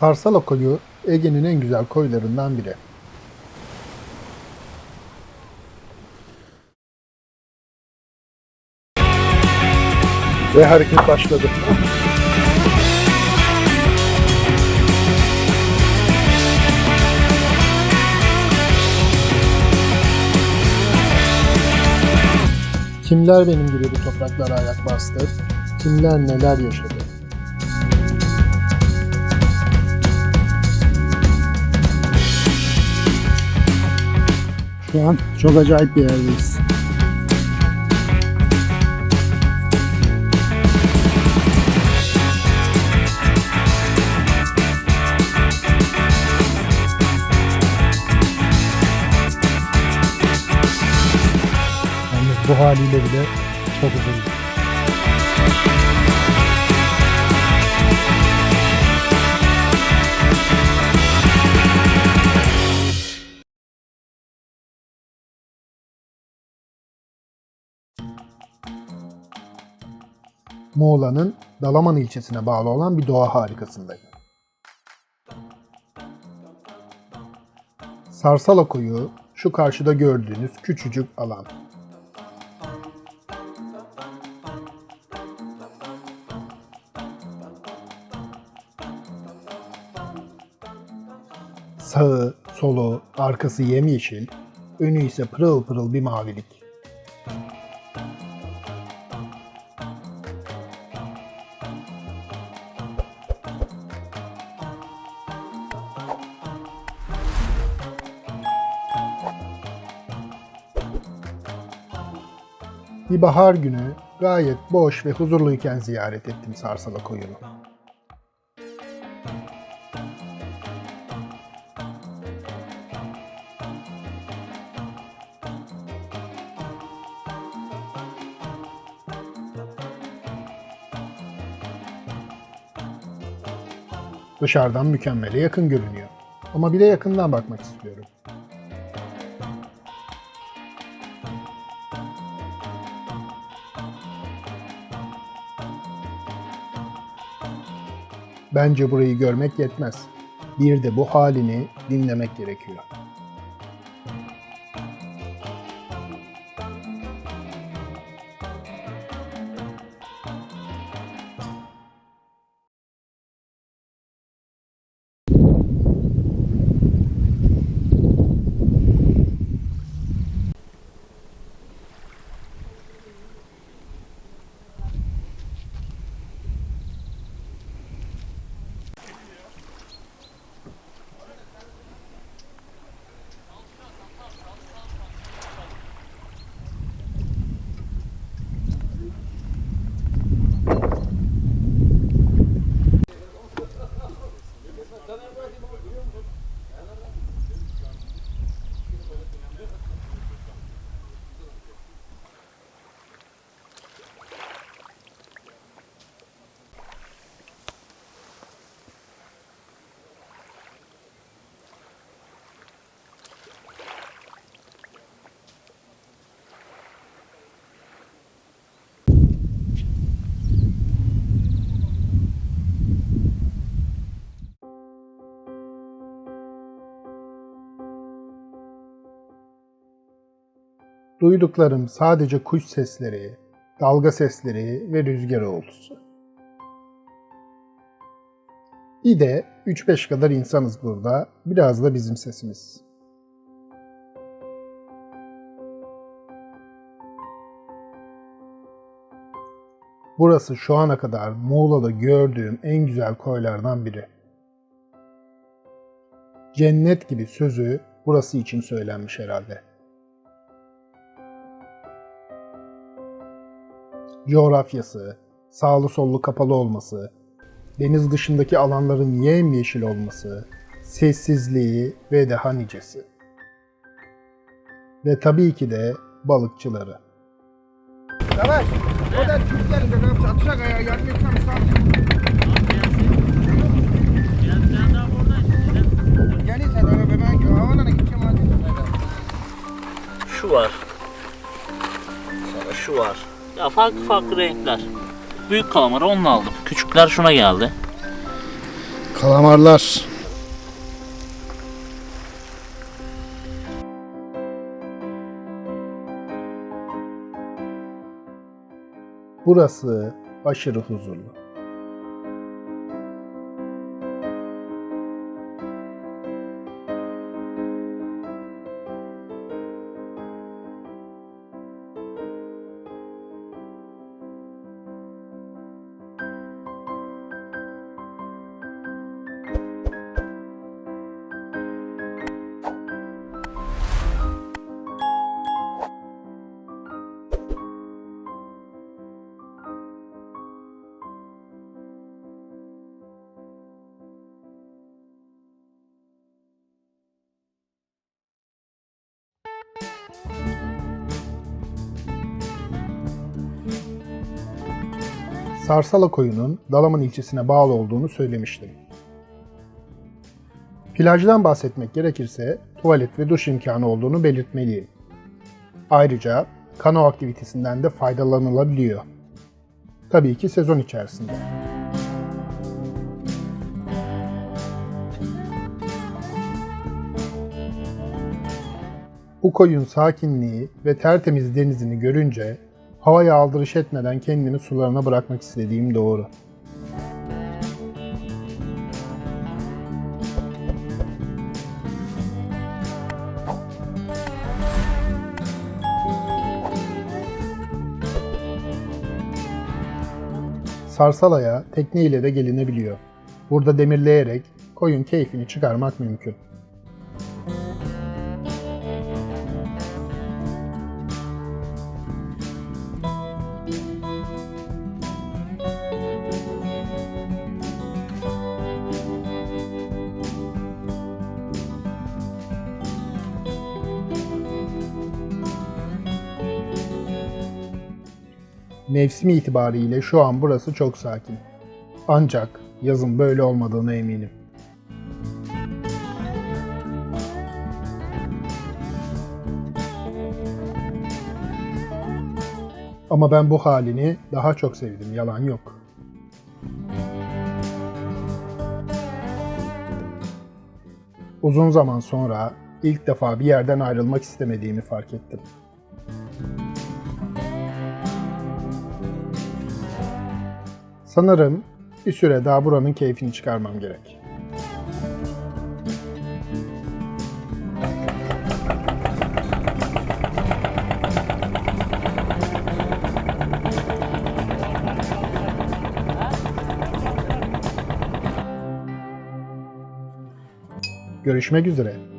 Sarsala koyu Ege'nin en güzel koylarından biri. Ve hareket başladı. Kimler benim gibi bu topraklara ayak bastı? Kimler neler yaşadı? Şu an çok acayip bir yerdeyiz. Bu haliyle bile çok uzun. Muğla'nın Dalaman ilçesine bağlı olan bir doğa harikasındayım. Sarsala koyu şu karşıda gördüğünüz küçücük alan. Sağı, solu, arkası yemyeşil, önü ise pırıl pırıl bir mavilik. Bir bahar günü gayet boş ve huzurluyken ziyaret ettim Sarsala koyunu. Dışarıdan mükemmele yakın görünüyor. Ama bir de yakından bakmak istiyorum. Bence burayı görmek yetmez. Bir de bu halini dinlemek gerekiyor. Duyduklarım sadece kuş sesleri, dalga sesleri ve rüzgar uğultusu. Bir de 3-5 kadar insanız burada, biraz da bizim sesimiz. Burası şu ana kadar Muğla'da gördüğüm en güzel koylardan biri. Cennet gibi sözü burası için söylenmiş herhalde. Coğrafyası, sağlı sollu kapalı olması, deniz dışındaki alanların yemyeşil olması, sessizliği ve daha nicesi. Ve tabii ki de balıkçıları. Yavaş. Oradan Türkler de atacak yardım etmem. Şu var. Sonra şu var. Ya farklı farklı renkler. Büyük kalamara onunla aldım. Küçükler şuna geldi. Kalamarlar. Burası aşırı huzurlu. Sarsala koyunun Dalaman ilçesine bağlı olduğunu söylemiştim. Plajdan bahsetmek gerekirse tuvalet ve duş imkanı olduğunu belirtmeliyim. Ayrıca kano aktivitesinden de faydalanılabiliyor. Tabii ki sezon içerisinde. Bu koyun sakinliği ve tertemiz denizini görünce havaya aldırış etmeden kendimi sularına bırakmak istediğim doğru. Sarsalaya tekne ile de gelinebiliyor. Burada demirleyerek koyun keyfini çıkarmak mümkün. Mevsimi itibariyle şu an burası çok sakin. Ancak yazın böyle olmadığına eminim. Ama ben bu halini daha çok sevdim, yalan yok. Uzun zaman sonra ilk defa bir yerden ayrılmak istemediğimi fark ettim. Sanırım bir süre daha buranın keyfini çıkarmam gerek. Görüşmek üzere.